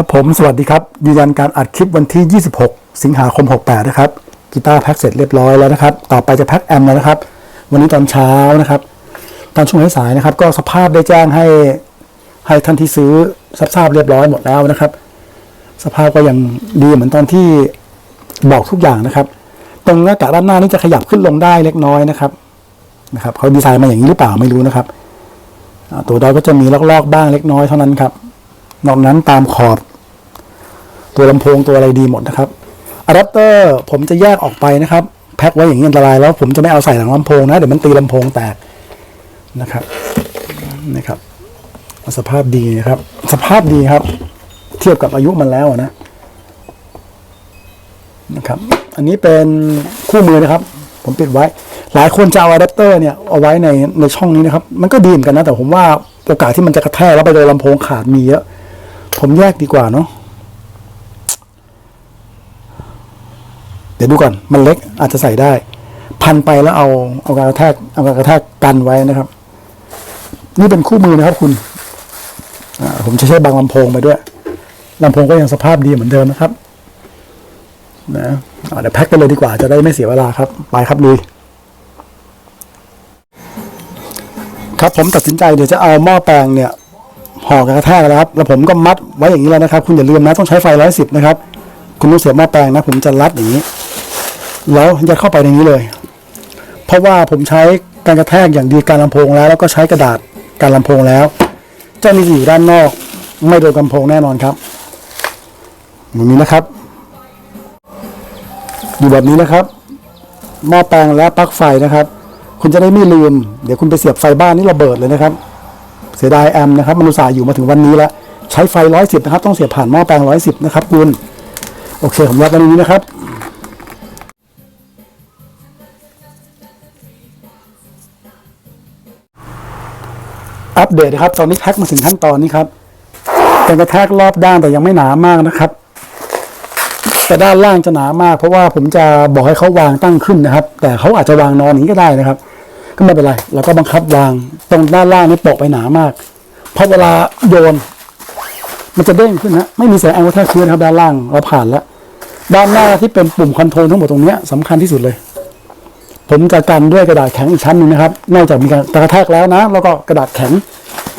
ครับผมสวัสดีครับ ยืนยันการอัดคลิปวันที่ 26 สิงหาคม 68 นะครับกีตาร์แพ็คเสร็จเรียบร้อยแล้วนะครับ ต่อไปจะแพ็คแอมแล้วนะครับ วันนี้ตอนเช้านะครับ ตอนช่วงสายนะครับ ก็สภาพได้แจ้งให้ให้ท่านที่ซื้อทราบเรียบร้อยหมดแล้วนะครับ สภาพก็ยังดีเหมือนตอนที่บอกทุกอย่างนะครับ ตรงหน้ากากด้านหน้านี่จะขยับขึ้นลงได้เล็กน้อยนะครับนะครับเขาดีไซน์มาอย่างนี้หรือเปล่าไม่รู้นะครับ ตัวดอยก็จะมีลอกๆบ้างเล็กน้อยเท่านั้นครับนอกนั้นตามขอบ ตัวลำโพงตัวอะไรดีหมดนะครับอะแดปเตอร์ผมจะแยกออกไปนะครับ แพ็คไว้อย่างนี้อันตรายแล้วผมจะไม่เอาใส่หลังลำโพงนะ เดี๋ยวมันตีลำโพงแตกนะครับนะครับสภาพดีนะครับ สภาพดีครับ เทียบกับอายุมันแล้วนะนะครับ อันนี้เป็นคู่มือนะครับ ผมปิดไว้ หลายคนจะเอาอะแดปเตอร์เนี่ยเอาไว้ในในช่องนี้นะครับ มันก็ดีเหมือนกันนะ แต่ผมว่าโอกาสที่มันจะกระแทกแล้วไปโดนลำโพงขาดมีเยอะ ผมแยกดีกว่าเนาะ เดี๋ยวดูก่อน มันเล็กอาจจะใส่ได้ พันไปแล้วเอาเอาการกระแทกเอาการกระแทกกันไว้นะครับ นี่เป็นคู่มือนะครับคุณผมจะใช้บางลำโพงไปด้วยลำโพงก็ยังสภาพดีเหมือนเดิมนะครับนะเดี๋ยวแพ็คกันเลยดีกว่าจะได้ไม่เสียเวลาครับ ไปครับลุยครับผมตัดสินใจเดี๋ยวจะเอาหม้อแปลงเนี่ยห่อกระแทกแล้วครับ แล้วผมก็มัดไว้อย่างนี้แล้วนะครับ คุณอย่าลืมนะต้องใช้ไฟร้อยสิบนะครับ คุณต้องเสียหม้อแปลงนะ ผมจะรัดอย่างนี้ แล้วยัดเข้าไปในนี้เลย เพราะว่าผมใช้การกระแทกอย่างดีการลำโพงแล้ว แล้วก็ใช้กระดาษการลำโพงแล้ว เจ้านี่จะอยู่ด้านนอก ไม่โดนลำโพงแน่นอนครับอย่างนี้นะครับ อยู่แบบนี้นะครับ หม้อแปลงและปลั๊กไฟนะครับ คุณจะได้ไม่ลืม เดี๋ยวคุณไปเสียบไฟบ้านนี่ระเบิดเลยนะครับ เสียดายแอมนะครับมนุษย์อยู่มาถึงวันนี้แล้วใช้ไฟร้อยสิบนะครับ ต้องเสียบผ่านหม้อแปลงร้อยสิบนะครับคุณ โอเค ผมรับไว้ในนี้นะครับ อัปเดตนะครับ ตอนนี้แท็กมาถึงขั้นตอนนี้ครับเป็นกระแทกรอบด้านแต่ยังไม่หนามากนะครับ แต่ด้านล่างจะหนามาก เพราะว่าผมจะบอกให้เขาวางตั้งขึ้นนะครับ แต่เขาอาจจะวางนอนนี้ก็ได้นะครับ ก็ไม่เป็นไรเราก็บังคับวางตรงด้านล่างนี่โปะไปหนามากเพราะเวลาโยน มันจะเด้งขึ้นนะไม่มีแสงแอลกระแทกพื้นนครับด้านล่างเราผ่านแล้วด้านหน้าที่เป็นปุ่มคอนโทรลทั้งหมดตรงนี้ยสำคัญที่สุดเลย ผมจะกันด้วยกระดาษแข็งอีกชั้นหนึ่งนะครับ นอกจากมีการกระแทกแล้วนะ แล้วก็กระดาษแข็ง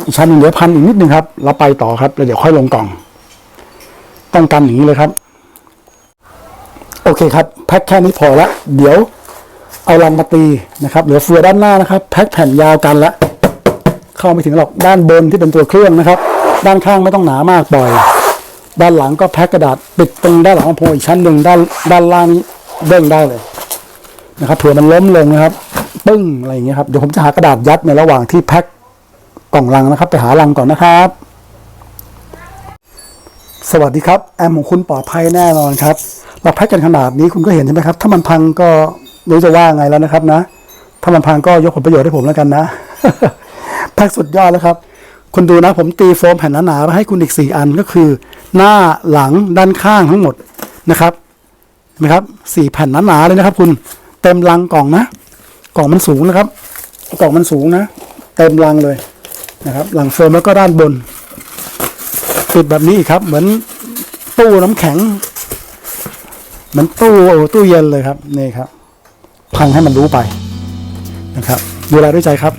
อีกชั้นหนึ่งเดี๋ยวพันอีกนิดนึงครับแล้วไปต่อครับแล้วเดี๋ยวค่อยลงกล่อง ต้องกันอย่างนี้เลยครับ โอเคครับแพ็คแค่นี้พอละเดี๋ยวเอาลังมาตีนะครับเหลือเฟือด้านหน้านะครับแพ็คแผ่นยาวกันละเข้าไม่ถึงหรอกด้านบนที่เป็นตัวเครื่องนะครับ ด้านข้างไม่ต้องหนามากปล่อย ด้านหลังก็แพ็คกระดาษปิดตรงด้านหลังลำโพงอีกชั้นหนึ่งด้านด้านล่างนี้เด้งได้เลย นะครับเผื่อมันล้มลงนะครับ ปึ้งอะไรอย่างเงี้ยครับเดี๋ยวผมจะหากระดาษยัดในระหว่างที่แพ็คกล่องลังนะครับ ไปหาลังก่อนนะครับ สวัสดีครับแอมของคุณปลอดภัยแน่นอนครับเราแพ็คกันขนาดนี้คุณก็เห็นใช่ไหมครับ ถ้ามันพังก็ไม่รู้จะว่าไงแล้วนะครับนะ ถ้ามันพังก็ยกผลประโยชน์ให้ผมแล้วกันนะแพ็คสุดยอดแล้วครับคุณดูนะผมตีโฟมแผ่นหนาๆมาให้คุณอีกสี่อันก็คือ หน้าหลังด้านข้างทั้งหมดนะครับเห็นไหมครับสี่แผ่นหนาๆเลยนะครับ คุณ เต็มลังกล่องนะ กล่องมันสูงนะครับ กล่องมันสูงนะ เต็มลังเลยนะครับ หลังโฟมแล้วก็ด้านบน ปิดแบบนี้ครับ เหมือนตู้น้ำแข็ง เหมือนตู้ตู้เย็นเลยครับ นี่ครับ พังให้มันรู้ไปนะครับ ดูแลด้วยใจครับ